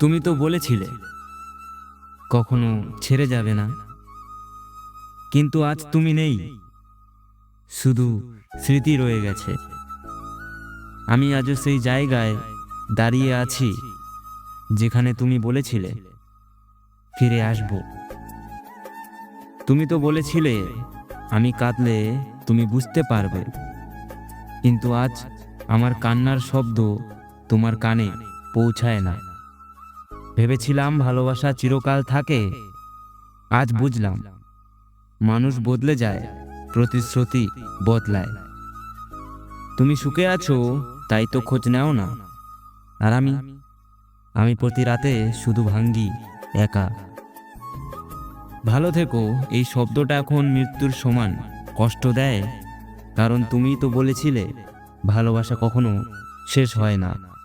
তুমি তো বলেছিলে, কখনো ছেড়ে যাবে না। কিন্তু আজ তুমি নেই, শুধু স্মৃতি রয়ে গেছে। আমি আজও সেই জায়গায় দাঁড়িয়ে আছি, যেখানে তুমি বলেছিলে, ফিরে আসব। তুমি তো বলেছিলে, আমি কাঁদলে তুমি বুঝতে পারবে। কিন্তু আজ আমার কান্নার শব্দ তোমার কানে পৌঁছায় না। ভেবেছিলাম ভালোবাসা চিরকাল থাকে। আজ বুঝলাম। মানুষ বদলে যায়, প্রতিশ্রুতি বদলায়। তুমি সুখে আছো, তাই তো খোঁজ নাও না। আর আমি? আমি প্রতি রাতে শুধু ভাঙ্গি, একা। ভালো থেকো, এই শব্দটা এখন মৃত্যুর সমান। কষ্ট দেয়। কারণ তুমি তো বলেছিলে, ভালোবাসা কখনো শেষ হয় না।